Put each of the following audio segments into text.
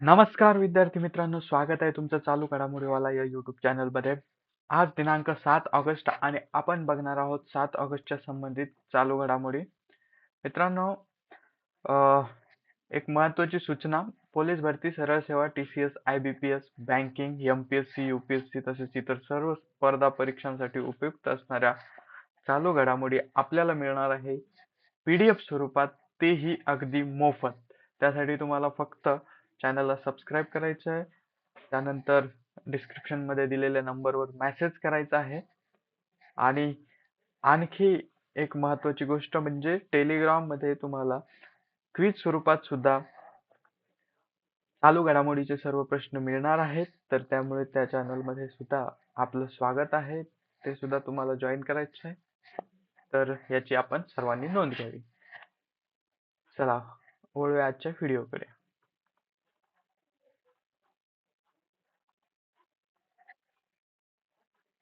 नमस्कार विद्यार्थी मित्रांनो स्वागत आहे तुमचं चालू घडामोडीवाला या युट्यूब चॅनलमध्ये आज दिनांक सात ऑगस्ट आणि आपण बघणार आहोत सात ऑगस्टच्या संबंधित चालू घडामोडी. मित्रांनो एक महत्वाची सूचना पोलीस भरती सरळ सेवा T C S I B P S banking M P S C U P S C तसेच इतर सर्व स्पर्धा परीक्षांसाठी उपयुक्त असणाऱ्या चालू घडामोडी आपल्याला मिळणार आहे. पी डी एफ स्वरूपात तेही अगदी मोफत. त्यासाठी तुम्हाला फक्त चॅनलला सबस्क्राईब करायचं आहे. त्यानंतर डिस्क्रिप्शनमध्ये दिलेल्या नंबरवर मेसेज करायचा आहे. आणि आणखी एक महत्वाची गोष्ट म्हणजे टेलिग्राममध्ये तुम्हाला क्विज स्वरूपात सुद्धा चालू घडामोडीचे सर्व प्रश्न मिळणार आहेत. तर त्यामुळे त्या चॅनलमध्ये सुद्धा आपलं स्वागत आहे. ते सुद्धा तुम्हाला जॉईन करायचं आहे. तर याची आपण सर्वांनी नोंद घ्यावी. चला वळूया आजच्या व्हिडिओकडे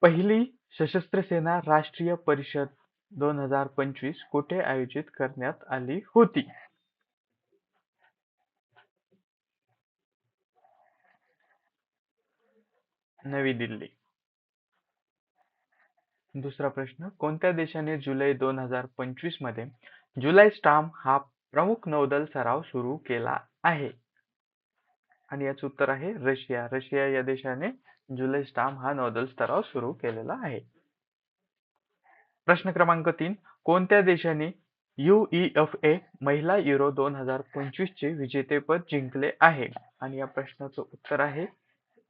पहिली सशस्त्र सेना राष्ट्रीय परिषद दोन हजार पंचवीस कुठे आयोजित करण्यात आली होती? नवी दिल्ली. दुसरा प्रश्न कोणत्या देशाने जुलै दोन हजार पंचवीसमध्ये जुलै स्टाम हा प्रमुख नौदल सराव सुरू केला आहे? आणि याचं उत्तर आहे रशिया. रशिया या देशाने जुलै स्टाम हा नौदल सराव सुरू केलेला आहे. प्रश्न क्रमांक तीन. कोणत्या देशाने युईएफए महिला युरो दोन हजार पंचवीस चे विजेतेपद जिंकले आहे? आणि या प्रश्नाचं उत्तर आहे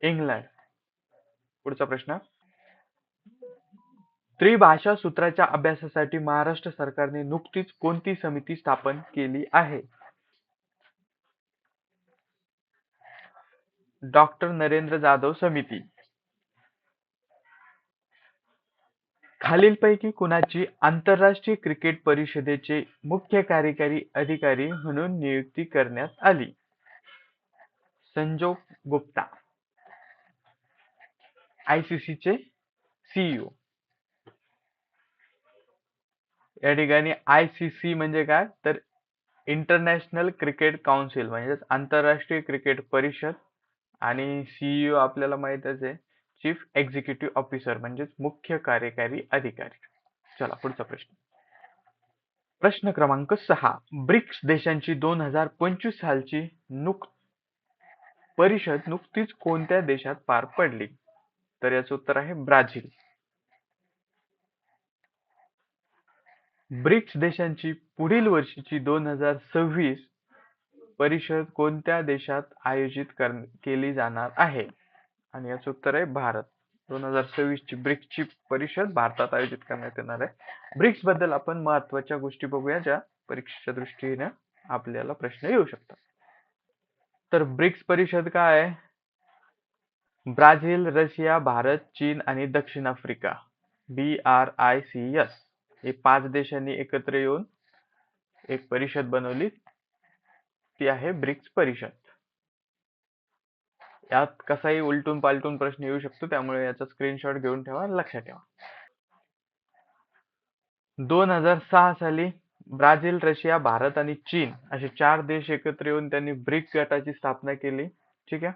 इंग्लंड. पुढचा प्रश्न. त्रिभाषा सूत्राच्या अभ्यासासाठी महाराष्ट्र सरकारने नुकतीच कोणती समिती स्थापन केली आहे? डॉक्टर नरेंद्र जाधव समिती. खालीलपैकी कुणाची आंतरराष्ट्रीय क्रिकेट परिषदेचे मुख्य कार्यकारी अधिकारी म्हणून नियुक्ती करण्यात आली? संजोग गुप्ता. आयसीसी चे सीईओ या ठिकाणी आयसीसी म्हणजे काय? तर इंटरनॅशनल क्रिकेट काउन्सिल म्हणजेच आंतरराष्ट्रीय क्रिकेट परिषद. आणि सीईओ आपल्याला माहितच आहे चीफ एक्झिक्युटिव्ह ऑफिसर म्हणजेच मुख्य कार्यकारी अधिकारी. चला पुढचा प्रश्न. प्रश्न क्रमांक सहा. ब्रिक्स देशांची दोन हजार पंचवीस सालची नुक परिषद नुकतीच कोणत्या देशात पार पडली? तर याचं उत्तर आहे ब्राझील. ब्रिक्स देशांची पुढील वर्षीची दोन हजार सव्वीस परिषद कोणत्या देशात आयोजित केली जाणार आहे? आणि याचं उत्तर आहे भारत. दोन हजार सव्वीस ची ब्रिक्सची परिषद भारतात आयोजित करण्यात येणार आहे. ब्रिक्सबद्दल आपण महत्त्वाच्या गोष्टी बघूया ज्या परीक्षेच्या दृष्टीने आपल्याला प्रश्न येऊ शकतात. तर ब्रिक्स परिषद काय आहे? ब्राझील रशिया भारत चीन आणि दक्षिण Africa. B R I C S हे पाच देशांनी एकत्र येऊन एक परिषद बनवली. ती आहे ब्रिक्स परिषद. यात कसाही उलटून पालटून प्रश्न येऊ शकतो त्यामुळे याचा स्क्रीनशॉट घेऊन ठेवा लक्षात ठेवा. दोन हजार सहा साली ब्राझील रशिया भारत आणि चीन असे चार देश एकत्र येऊन त्यांनी ब्रिक्स गटाची स्थापना केली. ठीक आहे?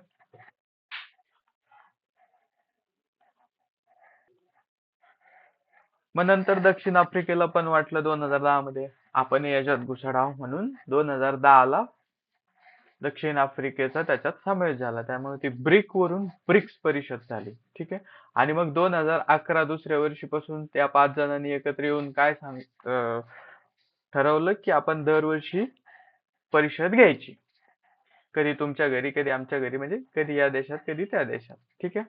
मग नंतर दक्षिण आफ्रिकेला पण वाटलं दोन हजार दहा मध्ये. आपण याच्यात घुसडाव म्हणून दोन हजार दहा ला दक्षिण आफ्रिकेचा त्याच्यात समावेश झाला. त्यामुळे ती ब्रिक वरून ब्रिक्स परिषद झाली. ठीक आहे? आणि मग दोन हजार अकरा दुसऱ्या वर्षीपासून त्या पाच जणांनी एकत्र येऊन काय सांग ठरवलं की आपण दरवर्षी परिषद घ्यायची. कधी तुमच्या घरी कधी आमच्या घरी म्हणजे कधी या देशात कधी त्या देशात. ठीक आहे?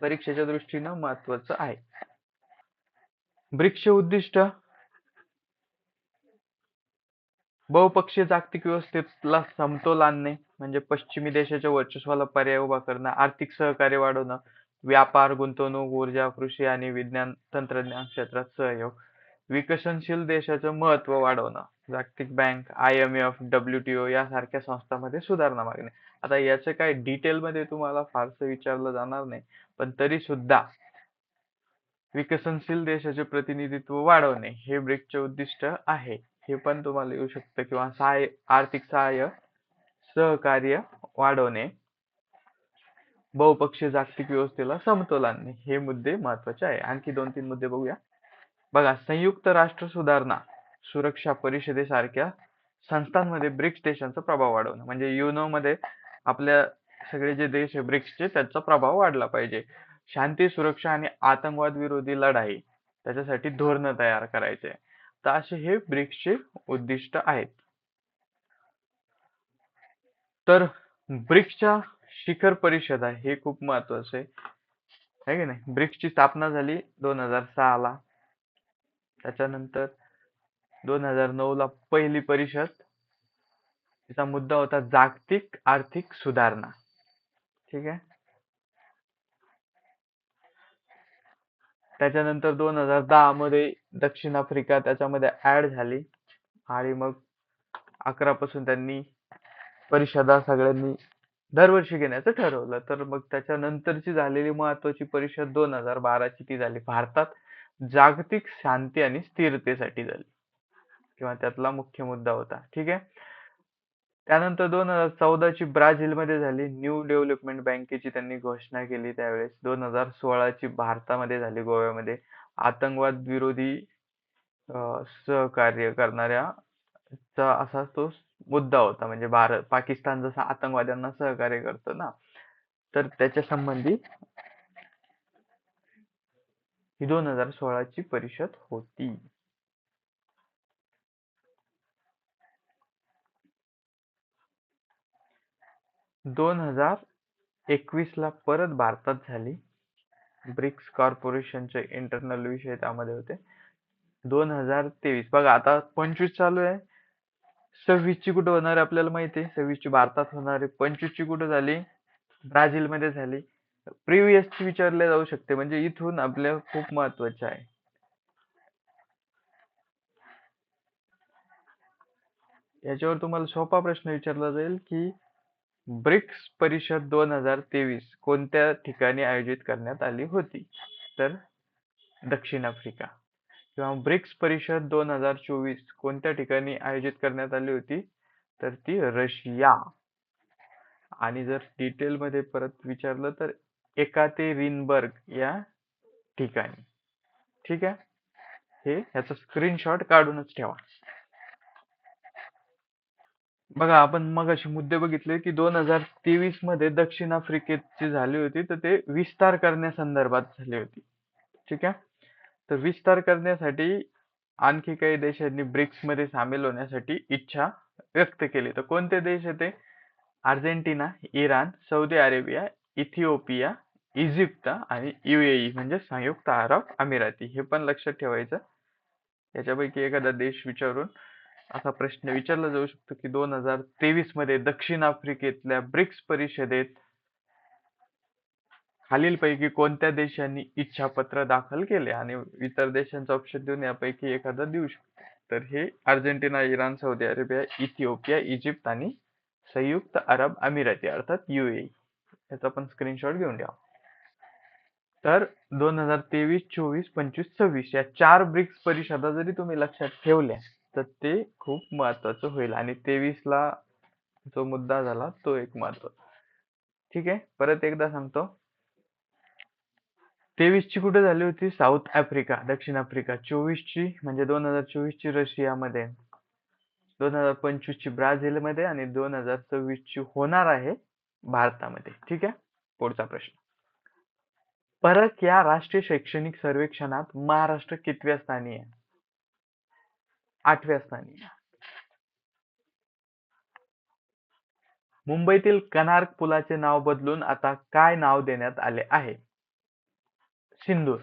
परीक्षेच्या दृष्टीनं महत्वाचं आहे. ब्रिक्सचे उद्दिष्ट? बहुपक्षीय जागतिक व्यवस्थेला समतोल आणणे म्हणजे पश्चिमी देशाच्या वर्चस्वाला पर्याय उभा करणं आर्थिक सहकार्य वाढवणं व्यापार गुंतवणूक ऊर्जा कृषी आणि विज्ञान तंत्रज्ञान क्षेत्रात सहयोग विकसनशील देशाचं महत्त्व वाढवणं जागतिक bank I M F WTO यासारख्या संस्थांमध्ये सुधारणा मागणे. आता याचं काय डिटेल मध्ये तुम्हाला फारसं विचारलं जाणार नाही पण तरी सुद्धा विकसनशील देशाचे प्रतिनिधित्व वाढवणे हे ब्रिक्सचे उद्दिष्ट आहे. हे पण तुम्हाला येऊ शकतं किंवा सहाय्य आर्थिक सहाय्य सहकार्य वाढवणे बहुपक्षीय जागतिक व्यवस्थेला समतोल आणणे हे मुद्दे महत्त्वाचे आहे. आणखी दोन तीन मुद्दे बघूया. बघा संयुक्त राष्ट्र सुधारणा सुरक्षा परिषदेसारख्या संस्थांमध्ये ब्रिक्स देशांचा प्रभाव वाढवणं. म्हणजे युनो मध्ये आपल्या सगळे जे देश आहे ब्रिक्सचे त्यांचा प्रभाव वाढला पाहिजे. शांती सुरक्षा आणि आतंकवाद विरोधी लढाई त्याच्यासाठी धोरण तयार करायचे. तर असे हे ब्रिक्सचे उद्दिष्ट आहेत. तर ब्रिक्सच्या शिखर परिषद आहे हे खूप महत्वाचं आहे. की नाही? ब्रिक्सची स्थापना झाली दोन हजार सहाला. त्याच्यानंतर दोन हजार नऊ ला पहिली परिषद. तिचा मुद्दा होता जागतिक आर्थिक सुधारणा. ठीक आहे? त्याच्यानंतर दोन हजार दहा मध्ये दक्षिण आफ्रिका त्याच्यामध्ये ऍड झाली. आणि मग अकरा पासून त्यांनी परिषदा सगळ्यांनी दरवर्षी घेण्याचं ठरवलं. तर मग त्याच्यानंतरची झालेली महत्वाची परिषद दोन हजार बाराची ती झाली भारतात. जागतिक शांती आणि स्थिरतेसाठी झाली. किंवा त्यातला मुख्य मुद्दा होता. ठीक आहे? त्यानंतर दोन हजार चौदाची ब्राझील मध्ये झाली न्यू डेव्हलपमेंट बँकेची त्यांनी घोषणा केली त्यावेळेस. दोन हजार सोळाची भारतामध्ये झाली गोव्यामध्ये आतंकवाद विरोधी सहकार्य करणाऱ्या असा तो मुद्दा होता. म्हणजे भारत पाकिस्तान जसा आतंकवाद्यांना सहकार्य करतो ना तर त्याच्या संबंधी ही दोन हजार सोळाची परिषद होती. दोन हजार एकवीसला परत भारतात झाली. ब्रिक्स कॉर्पोरेशनचे इंटरनल विषय त्यामध्ये होते. दोन हजार तेवीस. बघा आता पंचवीस चालू आहे. सव्वीस ची होणार आहे आपल्याला माहिती आहे? सव्वीस ची भारतात होणार आहे. पंचवीस ची झाली? ब्राझील मध्ये झाली प्रिव्हियसची विचारले जाऊ शकते. म्हणजे इथून आपल्या खूप महत्त्वाचे आहे. याच्यावर तुम्हाला सोपा प्रश्न विचारला जाईल की ब्रिक्स परिषद दोन हजार तेवीस कोणत्या ठिकाणी आयोजित करण्यात आली होती? तर दक्षिण आफ्रिका किंवा ब्रिक्स परिषद दोन हजार चोवीस कोणत्या ठिकाणी आयोजित करण्यात आली होती? तर ती रशिया. आणि जर डिटेल मध्ये परत विचारलं तर एकातेरिनबर्ग या ठिकाणी. ठीक आहे? हे याचा स्क्रीनशॉट काढूनच ठेवा. बघा आपण मग असे मुद्दे बघितले की दोन हजार तेवीसमध्ये दक्षिण आफ्रिकेत झाली होती तर ते विस्तार करण्यासंदर्भात झाली होती. ठीक आहे? तर विस्तार करण्यासाठी आणखी काही देशांनी ब्रिक्समध्ये सामील होण्यासाठी इच्छा व्यक्त केली. तर कोणते देश आहे ते? Argentina Iran Saudi Arabia Ethiopia Egypt आणि युएई म्हणजे संयुक्त अरब अमिराती. हे पण लक्षात ठेवायचं. याच्यापैकी एखादा देश विचारून असा प्रश्न विचारला जाऊ शकतो की दोन हजार तेवीसमध्ये दक्षिण आफ्रिकेतल्या ब्रिक्स परिषदेत खालीलपैकी कोणत्या देशांनी इच्छापत्र दाखल केले आणि इतर देशांचा ऑप्शन देऊन यापैकी एखादा देऊ शकतो? तर हे Argentina Iran Saudi Arabia Ethiopia Egypt आणि संयुक्त अरब अमिराती अर्थात युएई याचा पण स्क्रीनशॉट घेऊन द्या तर दोन हजार तेवीस चोवीस पंचवीस सव्वीस या चार ब्रिक्स परिषदा जरी तुम्ही लक्षात ठेवल्या तर ते खूप महत्वाचं होईल. आणि तेवीस ला जो मुद्दा झाला तो एक महत्त्वाचा. ठीक आहे? परत एकदा सांगतो. तेवीस ची कुठे झाली होती? साऊथ आफ्रिका दक्षिण आफ्रिका. चोवीस ची म्हणजे दोन हजार चोवीस ची रशियामध्ये. दोन हजार पंचवीस ची ब्राझील मध्ये आणि दोन हजार सव्वीस ची होणार आहे भारतामध्ये. ठीक आहे? पुढचा प्रश्न. परत या राष्ट्रीय शैक्षणिक सर्वेक्षणात महाराष्ट्र कितव्या स्थानी आहे? आठव्या स्थानी. मुंबईतील कनार्क पुलाचे नाव बदलून आता काय नाव देण्यात आले आहे? सिंदूर.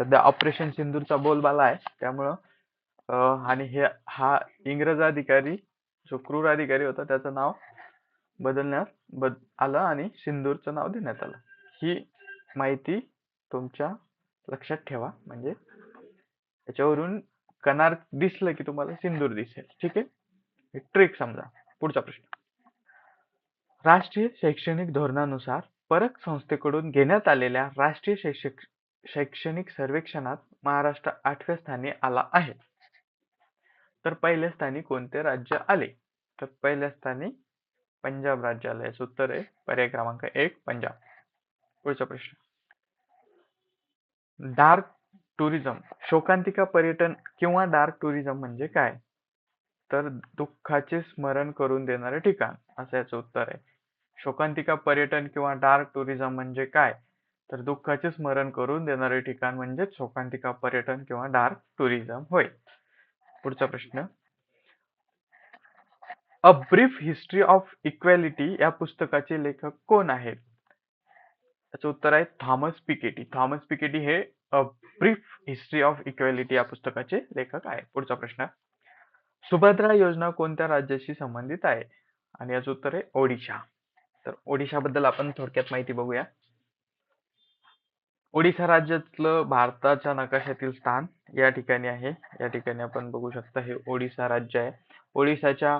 सध्या ऑपरेशन सिंदूरचा बोलबाला आहे. त्यामुळं आणि हे हा इंग्रज अधिकारी जो क्रूर अधिकारी होता त्याचं नाव बदलण्यात बद आलं आणि सिंदूरचं नाव देण्यात आलं. ही माहिती तुमच्या लक्षात ठेवा. म्हणजे याच्यावरून कनार दिसलं की तुम्हाला सिंदूर दिसेल. ठीक आहे? ट्रिक समजा. पुढचा प्रश्न. राष्ट्रीय शैक्षणिक धोरणानुसार परक संस्थेकडून घेण्यात आलेल्या राष्ट्रीय शैक्षिक शैक्षणिक सर्वेक्षणात महाराष्ट्र आठव्या स्थानी आला आहे. तर पहिल्या स्थानी कोणते राज्य आले? तर पहिल्या स्थानी पंजाब राज्याला याचं उत्तर आहे. पर्याय क्रमांक एक पंजाब. पुढचा प्रश्न. डार्क टुरिझम शोकांतिका पर्यटन किंवा डार्क टुरिझम म्हणजे काय? तर दुःखाचे स्मरण करून देणारे ठिकाण असं याचं उत्तर आहे. शोकांतिका पर्यटन किंवा डार्क टुरिझम म्हणजे काय? तर दुःखाचे स्मरण करून देणारे ठिकाण म्हणजे शोकांतिका पर्यटन किंवा डार्क टुरिझम होय. पुढचा प्रश्न. A brief history of equality या पुस्तकाचे लेखक कोण आहेत? त्याचं उत्तर आहे थॉमस पिकेटी. थॉमस पिकेटी हे a brief history of equality या पुस्तकाचे लेखक आहे पुढचा प्रश्न. सुभद्रा योजना कोणत्या राज्याशी संबंधित आहे? आणि याचं उत्तर आहे ओडिशा. तर ओडिशा बद्दल आपण थोडक्यात माहिती बघूया. ओडिशा राज्यातलं भारताच्या नकाशातील स्थान या ठिकाणी आहे. या ठिकाणी आपण बघू शकता हे ओडिशा राज्य आहे. ओडिशाच्या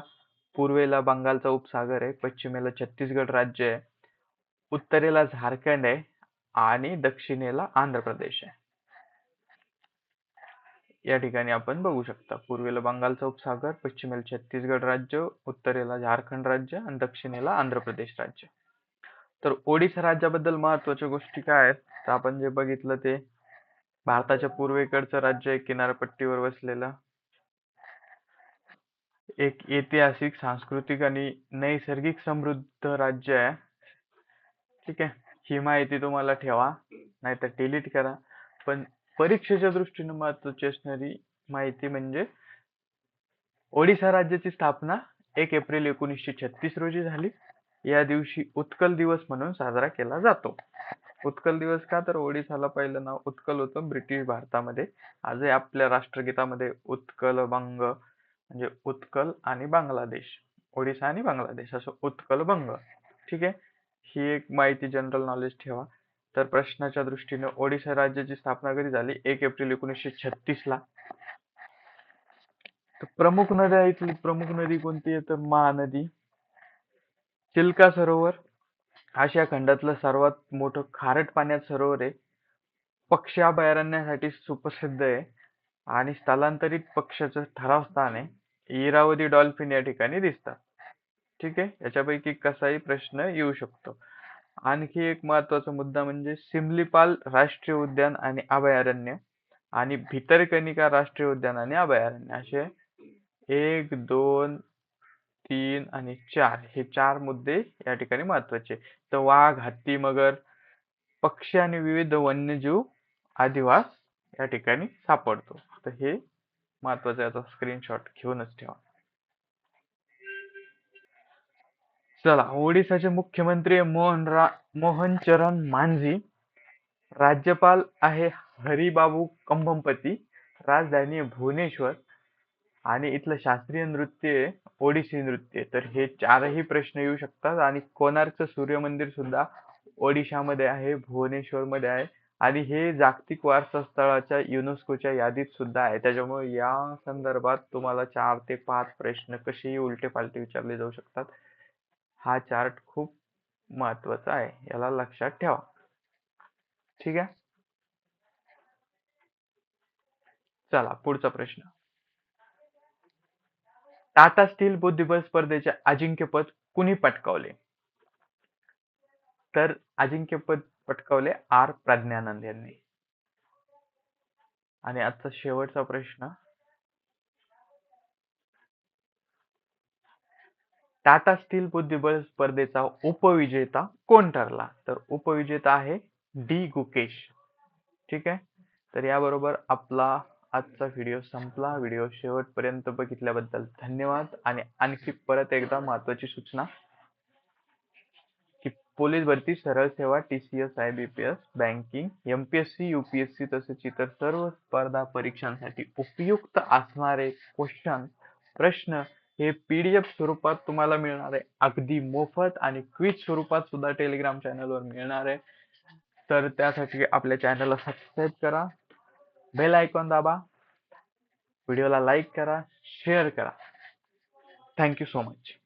पूर्वेला बंगालचा उपसागर आहे. पश्चिमेला छत्तीसगड राज्य आहे. उत्तरेला झारखंड आहे. आणि दक्षिणेला आंध्र प्रदेश आहे. या ठिकाणी आपण बघू शकता. पूर्वेला बंगालचा उपसागर पश्चिमेला छत्तीसगड राज्य उत्तरेला झारखंड राज्य आणि दक्षिणेला आंध्र प्रदेश राज्य. तर ओडिशा राज्याबद्दल महत्त्वाच्या गोष्टी काय आहेत? तर आपण जे बघितलं ते भारताच्या पूर्वेकडचं राज्य आहे किनारपट्टीवर वसलेलं. एक ऐतिहासिक सांस्कृतिक आणि नैसर्गिक समृद्ध राज्य आहे. ठीक आहे? ही माहिती तुम्हाला ठेवा नाहीतर डिलीट करा. पण परीक्षेच्या दृष्टीने महत्वाची असणारी माहिती म्हणजे ओडिशा राज्याची स्थापना एक एप्रिल एकोणीसशे छत्तीस रोजी झाली. या दिवशी उत्कल दिवस म्हणून साजरा केला जातो. उत्कल दिवस का तर ओडिसाला पहिलं नाव उत्कल होतं ब्रिटिश भारतामध्ये. आजही आपल्या राष्ट्रगीतामध्ये उत्कल बंग म्हणजे उत्कल आणि बांगलादेश. ओडिसा आणि बांगलादेश असं उत्कल बंग. ठीक आहे? ही एक माहिती जनरल नॉलेज ठेवा. तर प्रश्नाच्या दृष्टीने ओडिशा राज्याची स्थापना कधी झाली? एक एप्रिल एकोणीसशे छत्तीस ला. प्रमुख नद्या इथली प्रमुख नदी कोणती आहे? तर महानदी. चिल्का सरोवर. आशिया खंडातलं सर्वात मोठं खारट पाण्यात सरोवर आहे. पक्षी अभयारण्यासाठी सुप्रसिद्ध आहे. आणि स्थलांतरित पक्षाचं ठराव स्थान आहे. इरावती डॉल्फिन या ठिकाणी दिसतात. ठीक आहे? याच्यापैकी कसाही प्रश्न येऊ शकतो. आणखी एक महत्त्वाचा मुद्दा म्हणजे सिमलीपाल राष्ट्रीय उद्यान आणि अभयारण्य आणि भितरकनिका राष्ट्रीय उद्यान आणि अभयारण्य असे एक दोन तीन आणि चार हे चार मुद्दे या ठिकाणी महत्त्वाचे तर वाघ हत्ती मगर पक्षी आणि विविध वन्यजीव आदिवास या ठिकाणी सापडतो. तर हे महत्वाचं याचा स्क्रीनशॉट घेऊनच ठेवा. चला ओडिसाचे मुख्यमंत्री मोहन रा मोहन चरण मांझी राज्यपाल आहे हरिबाबू कंभमपती राजधानी भुवनेश्वर आणि इथलं शास्त्रीय नृत्य आहे ओडिसी नृत्य तर हे चारही प्रश्न येऊ शकतात आणि कोणार्कचं सूर्य मंदिर सुद्धा ओडिशामध्ये आहे भुवनेश्वर मध्ये आहे आणि हे जागतिक वारसा स्थळाच्या युनेस्कोच्या यादीत सुद्धा आहे. त्याच्यामुळे या संदर्भात तुम्हाला चार ते पाच प्रश्न कसेही उलटे पालटे विचारले जाऊ शकतात. हा चार्ट खूप महत्त्वाचा आहे याला लक्षात ठेवा. ठीक आहे? चला पुढचा प्रश्न. टाटा स्टील बुद्धिबळ स्पर्धेचे अजिंक्यपद कुणी पटकावले? तर अजिंक्यपद पटकावले आर. प्रज्ञानंद यांनी. आणि आजचा शेवटचा प्रश्न टाटा स्टील बुद्धिबळ स्पर्धेचा उपविजेता कोण ठरला? तर उपविजेता आहे डी. गुकेश. ठीक आहे? तर याबरोबर आपला आजचा व्हिडिओ संपला. व्हिडिओ शेवटपर्यंत बघितल्याबद्दल धन्यवाद. आणि आणखी परत एकदा महत्वाची सूचना की पोलीस भरती सरळ सेवा T C S I B P S banking M P S C U P S C तसेच इतर सर्व स्पर्धा परीक्षांसाठी उपयुक्त असणारे क्वेश्चन प्रश्न हे पीडीएफ स्वरूपात तुम्हाला मिळणार आहे. अगदी मोफत आणि क्विज स्वरूपात सुद्धा टेलिग्राम चॅनलवर मिळणार आहे. तर त्यासाठी आपल्या चॅनलला सबस्क्राईब करा. बेल आयकॉन दाबा. व्हिडिओला लाईक करा. शेअर करा. Thank you so much